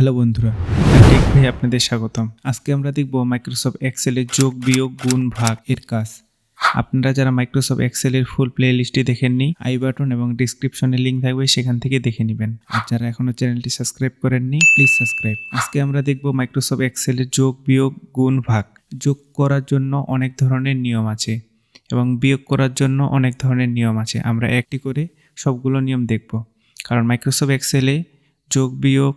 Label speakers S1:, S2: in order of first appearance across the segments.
S1: Hello বন্ধুরা take ভাই আপনাদের স্বাগতম। আজকে আমরা দেখব মাইক্রোসফট এক্সেলের যোগ, বিয়োগ, গুণ, ভাগ এর কাজ। আপনারা যারা মাইক্রোসফট এক্সেলের ফুল প্লে লিস্টটি দেখেননি, আই বাটন এবং ডিসক্রিপশনে লিঙ্ক থাকবে সেখান থেকে দেখে নেবেন। আর যারা এখনও চ্যানেলটি সাবস্ক্রাইব করেননি প্লিজ সাবস্ক্রাইব আজকে আমরা দেখব মাইক্রোসফট এক্সেলের যোগ, বিয়োগ, গুণ, ভাগ। যোগ করার জন্য অনেক ধরনের নিয়ম আছে এবং বিয়োগ করার জন্য অনেক ধরনের নিয়ম আছে। আমরা একটি করে সবগুলো নিয়ম দেখব। কারণ মাইক্রোসফট এক্সেলে যোগ, বিয়োগ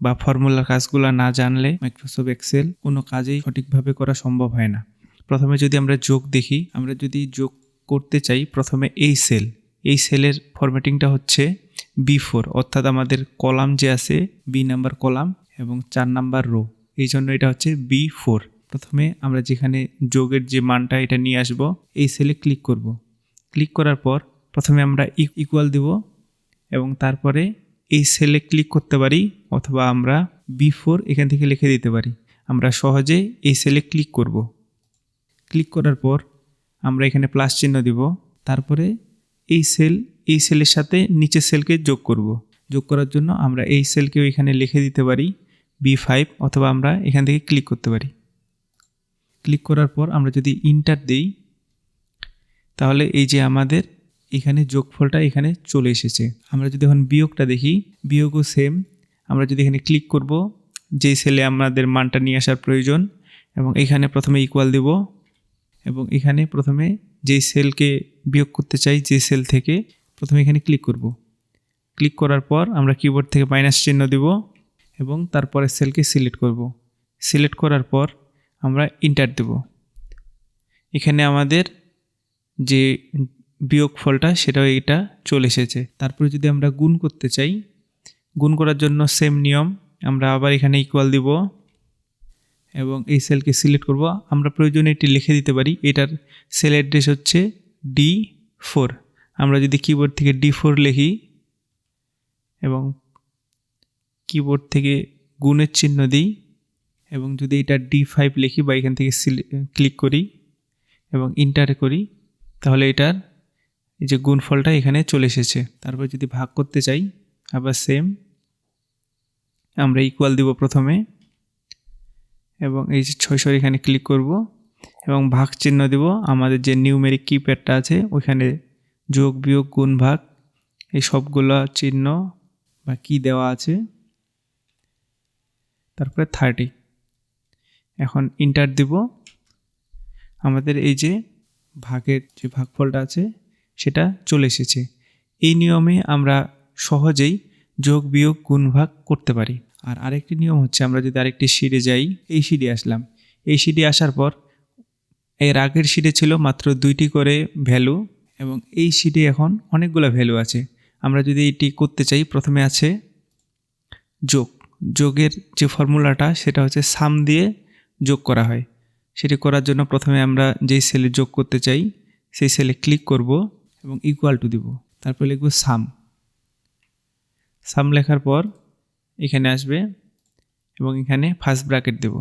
S1: বা ফর্মুলার কাজগুলো না জানলে মাইক্রোসফট, এক্সেল কোনো কাজেই সঠিকভাবে করা সম্ভব হয় না। প্রথমে যদি আমরা যোগ দেখি, আমরা যদি যোগ করতে চাই, প্রথমে এই সেল। এই সেলের ফরম্যাটিংটা হচ্ছে বি ফোর, অর্থাৎ আমাদের কলাম যে আছে, বি নাম্বার কলাম এবং চার নাম্বার রো। এই জন্য এটা হচ্ছে বি ফোর। প্রথমে আমরা যেখানে যোগের যে মানটা এটা নিয়ে আসব, এই সেলে ক্লিক করব। ক্লিক করার পর প্রথমে আমরা ইকুয়াল দিব এবং তারপরে এই সেলে ক্লিক করতে পারি অথবা আমরা বি ফোর এখান থেকে লিখে দিতে পারি। আমরা সহজে এই সেলে ক্লিক করব। ক্লিক করার পর আমরা এখানে প্লাস চিহ্ন দিব। তারপরে এই সেল এই সেলের সাথে নিচের সেলকে যোগ করব। যোগ করার জন্য আমরা এই সেলকেও এখানে লিখে দিতে পারি বি ফাইভ অথবা আমরা এখান থেকে ক্লিক করতে পারি। ক্লিক করার পর আমরা যদি ইন্টার দিই, তাহলে এই যে আমাদের এখানে যোগফলটা এখানে চলে এসেছে। আমরা যদি এখন বিয়োগটা দেখি, বিয়োগও সেম আমরা যদি এখানে ক্লিক করব, যেই সেলে আমাদের মানটা নিয়ে আসার প্রয়োজন, এবং এখানে প্রথমে ইকুয়াল দেব, এবং এখানে প্রথমে যেই সেলকে বিয়োগ করতে চাই যে সেল থেকে প্রথমে এখানে ক্লিক করব। ক্লিক করার পর আমরা কিবোর্ড থেকে মাইনাস চিহ্ন দেব, এবং তারপরে সেলকে সিলেক্ট করব। সিলেক্ট করার পর আমরা ইন্টার দেব। এখানে আমাদের যে বিয়োগ ফলটা সেটাও এটা চলে এসেছে। তারপরে যদি আমরা গুণ করতে চাই, গুণ করার জন্য সেম নিয়ম, আমরা আবার এখানে ইকুয়াল দিব এবং এই সেলকে সিলেক্ট করব। আমরা প্রয়োজনে এটি লিখে দিতে পারি, এটার সেল অ্যাড্রেস হচ্ছে ডি ফোর আমরা যদি কিবোর্ড থেকে ডি ফোর লিখি এবং কিবোর্ড থেকে গুণের চিহ্ন দিই এবং যদি এটা ডি ফাইভ লিখি বা এখান থেকে ক্লিক করি এবং ইন্টার করি, তাহলে এটার এই যে গুণফলটা এখানে চলে এসেছে। তারপর যদি ভাগ করতে চাই, আবার সেম আমরা ইকুয়াল দিব প্রথমে, এবং এই যে ছয়শোর এখানে ক্লিক করব, এবং ভাগ চিহ্ন দিব, আমাদের যে নিউমেরিক কিপ্যাডটা আছে, ওইখানে যোগ, বিয়োগ, গুণ, ভাগ, এই সবগুলো চিহ্ন বা কি দেওয়া আছে। তারপরে থার্টি এখন ইন্টার দিব। আমাদের এই যে ভাগের যে ভাগফলটা আছে সেটা চলে এসেছে। এই নিয়মে আমরা সহজেই যোগ বিয়োগ গুণ ভাগ করতে পারি। আর আরেকটি নিয়ম হচ্ছে আমরা যদি আরেকটি শিটে যাই, এই শিটে আসলাম। এই শিটে আসার পর এর আগের শিটে ছিল মাত্র দুইটি করে ভ্যালু এবং এই শিটে এখন অনেকগুলো ভ্যালু আছে। আমরা যদি এটি করতে চাই, প্রথমে আছে যোগ। যোগের যে ফর্মুলাটা, সেটা হচ্ছে সাম দিয়ে যোগ করা হয়। সেটি করার জন্য প্রথমে আমরা যেই সেলে যোগ করতে চাই, সেই সেলে ক্লিক করব। এবং ইকুয়াল টু দিব। তারপর লিখব সাম সাম লেখার পর এখানে আসবে এবং এখানে ফার্স্ট ব্র্যাকেট দেব।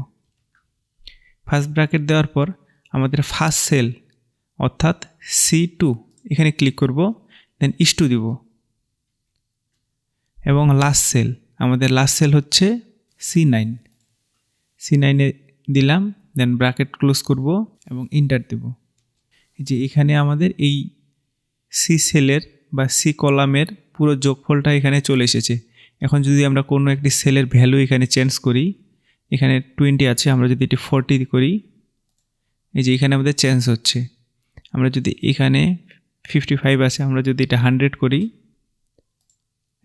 S1: ফার্স্ট ব্র্যাকেট দেওয়ার পর আমাদের ফার্স্ট সেল অর্থাৎ সি টু এখানে ক্লিক করব দেন ইস টু দিব। এবং লাস্ট সেল আমাদের লাস্ট সেল হচ্ছে সি নাইন সি নাইনে দিলাম দেন ব্র্যাকেট ক্লোজ করব এবং ইন্টার দেব। যে এখানে আমাদের এই সি সেলের বা সি কলামের পুরো যোগফলটা এখানে চলে এসেছে। এখন যদি আমরা কোনো একটি সেলের ভ্যালু এখানে চেঞ্জ করি, এখানে টোয়েন্টি আছে, আমরা যদি এটি ফোরটি করি, এই যে এখানে আমাদের চেঞ্জ হচ্ছে। আমরা যদি এখানে ফিফটি ফাইভ আছে, আমরা যদি এটা হান্ড্রেড করি,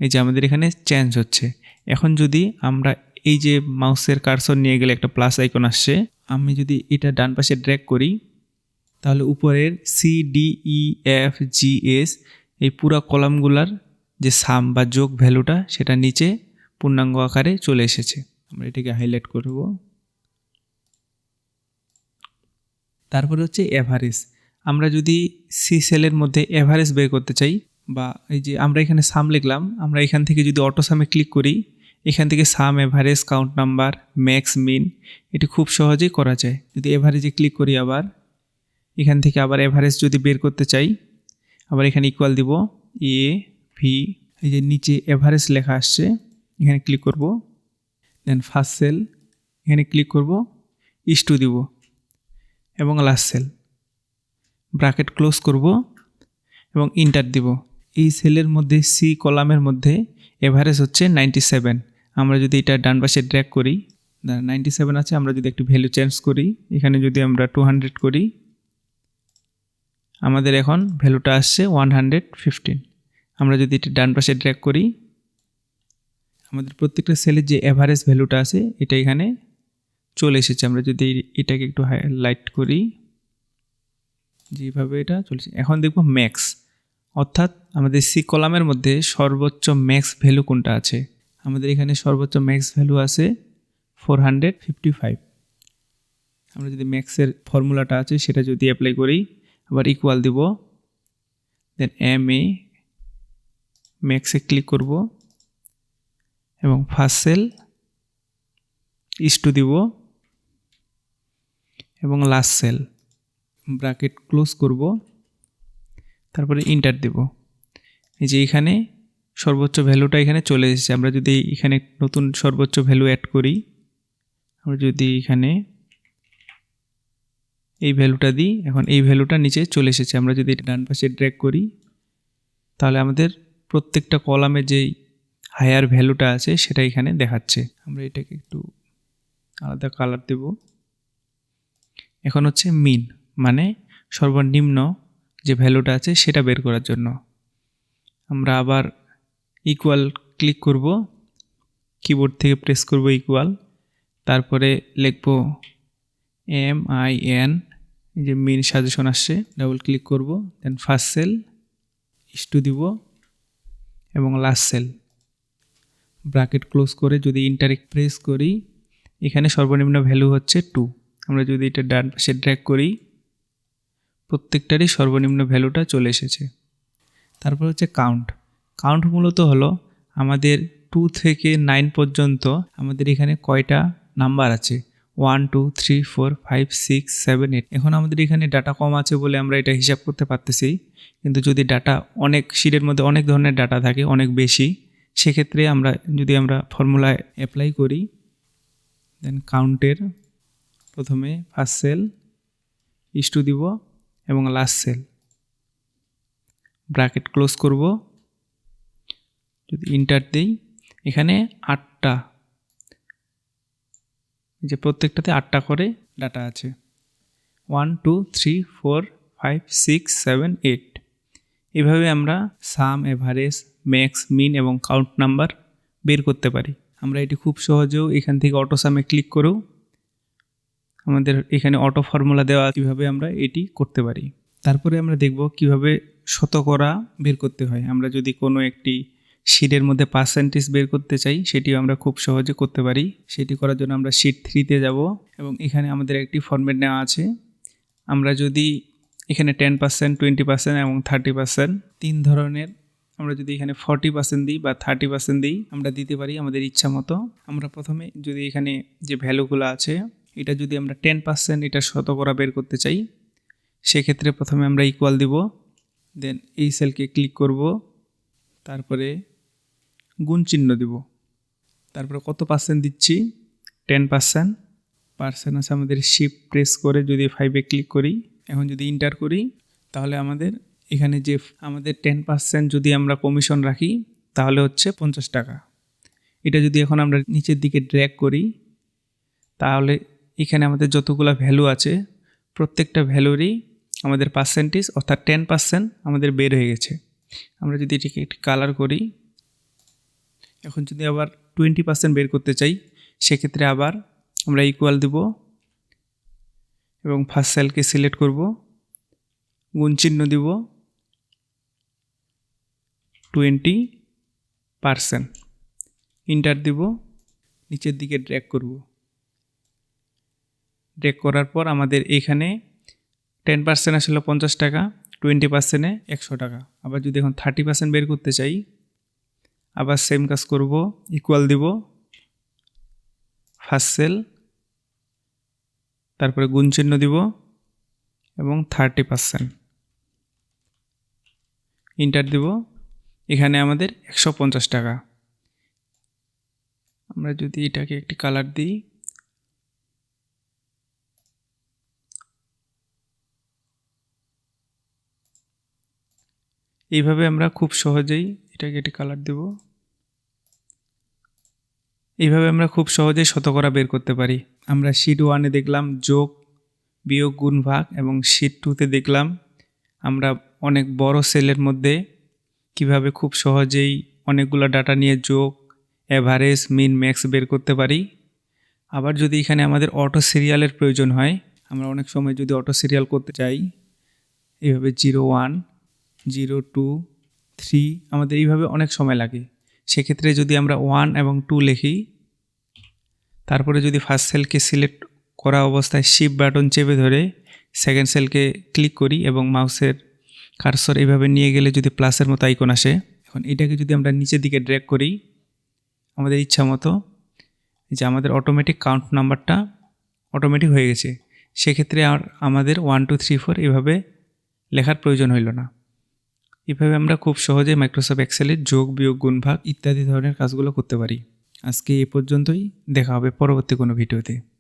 S1: এই যে আমাদের এখানে চেঞ্জ হচ্ছে। এখন যদি আমরা এই যে মাউসের কারসর নিয়ে গেলে একটা প্লাস আইকন আসছে, আমি যদি এটা ডান পাশে ড্র্যাক করি তাহলে উপরের C D E F G S এই পুরো কলামগুলার যে সাম বা যোগ ভ্যালুটা, সেটা নিচে পূর্ণাঙ্গ আকারে চলে এসেছে। আমরা এটাকে হাইলাইট করব। তারপরে হচ্ছে এভারেজ আমরা যদি সি সেলের মধ্যে এভারেজ বের করতে চাই, বা এই যে আমরা এখানে সাম লিখলাম, আমরা এখান থেকে যদি অটো সামে ক্লিক করি, এখান থেকে sum average count number max min এটি খুব সহজেই করা যায়। যদি এভারেজে ক্লিক করি আবার এখান থেকে আবার এভারেজ যদি বের করতে চাই, আবার এখানে ইকুয়াল দিব এ ভি এই যে নিচে এভারেজ লেখা আসছে, এখানে ক্লিক করব দেন ফার্স্ট সেল এখানে ক্লিক করব টু দিব, এবং লাস্ট সেল ব্রাকেট ক্লোজ করব, এবং ইন্টার দিব। এই সেলের মধ্যে সি কলামের মধ্যে এভারেজ হচ্ছে নাইনটি সেভেন আমরা যদি এটা ডান পাশে ড্র্যাক করি নাইনটি সেভেন আছে, আমরা যদি একটু ভ্যালু চেঞ্জ করি, এখানে যদি আমরা টু হান্ড্রেড করি আমাদের এখন ভ্যালুটা আসছে ওয়ান হান্ড্রেড ফিফটিন আমরা যদি এটা ডান পাশে ড্র্যাক করি, আমাদের প্রত্যেকটা সেলের যে অ্যাভারেজ ভ্যালুটা আছে, এটা এখানে চলে এসেছে। আমরা যদি এটাকে একটু লাইট করি, যেভাবে এটা চলেছে। এখন দেখব ম্যাক্স অর্থাৎ আমাদের সি কলামের মধ্যে সর্বোচ্চ ম্যাক্স ভ্যালু কোনটা আছে? আমাদের এখানে সর্বোচ্চ ম্যাক্স ভ্যালু আছে ফোর হান্ড্রেড ফিফটি ফাইভ আমরা যদি ম্যাক্সের ফর্মুলাটা আছে, সেটা যদি অ্যাপ্লাই করি আবার ইকুয়াল দিব দেন এম এ ম্যাক্সে ক্লিক করব, এবং ফার্স্ট সেল ইস টু দিব, এবং লাস্ট সেল ব্রাকেট ক্লোজ করব, তারপরে ইন্টার দেব। এই যে এখানে সর্বোচ্চ ভ্যালুটা এখানে চলে এসেছে। আমরা যদি এখানে নতুন সর্বোচ্চ ভ্যালু অ্যাড করি, আমরা যদি এখানে এই ভ্যালুটা দিই। এখন এই ভ্যালুটা নিচে চলে এসেছে। আমরা যদি ডান পাশে ড্র্যাগ করি, তাহলে আমাদের প্রত্যেকটা কলামে যেই হায়ার ভ্যালুটা আছে, সেটা এখানে দেখাচ্ছে। আমরা এটাকে একটু আলাদা কালার দেব। এখন হচ্ছে মিন মানে সর্বনিম্ন যে ভ্যালুটা আছে, সেটা বের করার জন্য। আমরা আবার ইকুয়াল ক্লিক করব। কিবোর্ড থেকে প্রেস করব ইকুয়াল তারপরে লিখব এম আই এন এই যে মিন সাজেশন আসছে ডাবল ক্লিক করব দেন ফার্স্ট সেল ইস্টু দিব, এবং লাস্ট সেল ব্রাকেট ক্লোজ করে যদি ইন্টারেক্ট প্রেস করি, এখানে সর্বনিম্ন ভ্যালু হচ্ছে টু আমরা যদি এটা ডান পাশে ড্র্যাক করি, প্রত্যেকটারই সর্বনিম্ন ভ্যালুটা চলে এসেছে। তারপর হচ্ছে কাউন্ট কাউন্ট মূলত হলো আমাদের টু থেকে নাইন পর্যন্ত আমাদের এখানে কয়টা নাম্বার আছে। One, two, three, four, five, six, seven, eight. এখন আমাদের এখানে ডাটা কম আছে বলে আমরা এটা হিসাব করতে পারতেছি। কিন্তু যদি ডাটা অনেক শিটের মধ্যে অনেক ধরনের ডাটা থাকে, অনেক বেশি, সেক্ষেত্রে আমরা যদি আমরা ফর্মুলায় অ্যাপ্লাই করি দেন কাউন্টের প্রথমে ফার্স্ট সেল ইস্টু দিব, এবং লাস্ট সেল ব্র্যাকেট ক্লোজ করব, যদি ইন্টার দিই, এখানে আটটা যে প্রত্যেকটাতে আটটা করে ডাটা আছে। One two three four five six seven eight এভাবে আমরা সাম এভারেজ ম্যাক্স মিন এবং কাউন্ট নাম্বার বের করতে পারি। আমরা এটি খুব সহজেও এখান থেকে অটো সামে ক্লিক করেও আমাদের এখানে অটো ফর্মুলা দেওয়া কীভাবে আমরা এটি করতে পারি। তারপরে আমরা দেখব কীভাবে শতকরা বের করতে হয়। আমরা যদি কোনো একটি শিটের মধ্যে পার্সেন্টেজ বের করতে চাই, সেটিও আমরা খুব সহজে করতে পারি। সেটি করার জন্য আমরা শিট থ্রিতে যাব এবং এখানে আমাদের একটি ফর্মেট নেওয়া আছে। আমরা যদি এখানে টেন পার্সেন্ট টোয়েন্টি পার্সেন্ট এবং থার্টি পার্সেন্ট তিন ধরনের আমরা যদি এখানে ফর্টি পার্সেন্ট দিই বা থার্টি পার্সেন্ট দিই, আমরা দিতে পারি আমাদের ইচ্ছা মতো। আমরা প্রথমে যদি এখানে যে ভ্যালুগুলো আছে, এটা যদি আমরা টেন পার্সেন্ট এটা শতকরা বের করতে চাই, সেক্ষেত্রে প্রথমে আমরা ইকুয়াল দিব। দেন এই সেলকে ক্লিক করব। তারপরে গুণ চিহ্ন দিব। তারপরে কত পার্সেন্ট দিচ্ছি? টেন পার্সেন্ট পার্সেন্ট আছে আমাদের শিপ প্রেস করে যদি ফাইভে ক্লিক করি, এখন যদি ইন্টার করি, তাহলে আমাদের এখানে যে আমাদের টেন পার্সেন্ট যদি আমরা কমিশন রাখি, তাহলে হচ্ছে পঞ্চাশ টাকা। এটা যদি এখন আমরা নিচের দিকে ড্র্যাগ করি, তাহলে এখানে আমাদের যতগুলো ভ্যালু আছে, প্রত্যেকটা ভ্যালুরই আমাদের পার্সেন্টেজ অর্থাৎ টেন পার্সেন্ট আমাদের বের হয়ে গেছে। আমরা যদি এটিকে একটি কালার করি এখন যদি আবার টোয়েন্টি পার্সেন্ট বের করতে চাই, সেক্ষেত্রে আবার আমরা ইকুয়াল দেব এবং ফার্স্ট সেলকে সিলেক্ট করব, গুণ চিহ্ন দিব টোয়েন্টি পার্সেন্ট ইন্টার দিব, নিচের দিকে ড্র্যাক করব। ড্র্যাগ করার পর আমাদের এখানে টেন পার্সেন্ট আসলে পঞ্চাশ টাকা টোয়েন্টি পার্সেন্টে একশো টাকা। আবার যদি এখন থার্টি পার্সেন্ট বের করতে চাই আবার সেম কাজ করব ইকুয়াল দিব ফার্স্ট সেল তারপরে গুণ চিহ্ন দিব এবং থার্টি পার্সেন্ট ইন্টার দিব, এখানে আমাদের একশো পঞ্চাশ টাকা। আমরা যদি এটাকে একটি কালার দিই, এইভাবে আমরা খুব সহজেই এটাকে একটি কালার দেব। এইভাবে আমরা খুব সহজেই শতকরা বের করতে পারি। আমরা শিট ওয়ানে দেখলাম যোগ, বিয়োগ, গুণ, ভাগ এবং শিট টুতে দেখলাম আমরা অনেক বড় সেলের মধ্যে কীভাবে খুব সহজেই অনেকগুলো ডাটা নিয়ে যোগ অ্যাভারেজ মিন ম্যাক্স বের করতে পারি। আবার যদি এখানে আমাদের অটো সিরিয়ালের প্রয়োজন হয়, আমরা অনেক সময় যদি অটো সিরিয়াল করতে চাই, এইভাবে zero one zero two three আমাদের এইভাবে অনেক সময় লাগে। সেক্ষেত্রে যদি আমরা ওয়ান এবং টু লিখি, তারপরে যদি ফার্স্ট সেলকে সিলেক্ট করা অবস্থায় শিপ বাটন চেপে ধরে সেকেন্ড সেলকে ক্লিক করি এবং মাউসের কারসর এইভাবে নিয়ে গেলে যদি প্লাসের মতো আইকন আসে, এখন এটাকে যদি আমরা নিচের দিকে ড্র্যাগ করি, আমাদের ইচ্ছা মতো যে আমাদের অটোমেটিক কাউন্ট নাম্বারটা অটোমেটিক হয়ে গেছে। সেক্ষেত্রে আর আমাদের ওয়ান টু থ্রি ফোর এভাবে লেখার প্রয়োজন হইল না। এভাবে আমরা খুব সহজে মাইক্রোসফট এক্সেলের যোগ, বিয়োগ গুণভাগ ইত্যাদি ধরনের কাজগুলো করতে পারি। আজকে এ পর্যন্তই। দেখা হবে পরবর্তী কোনো ভিডিওতে।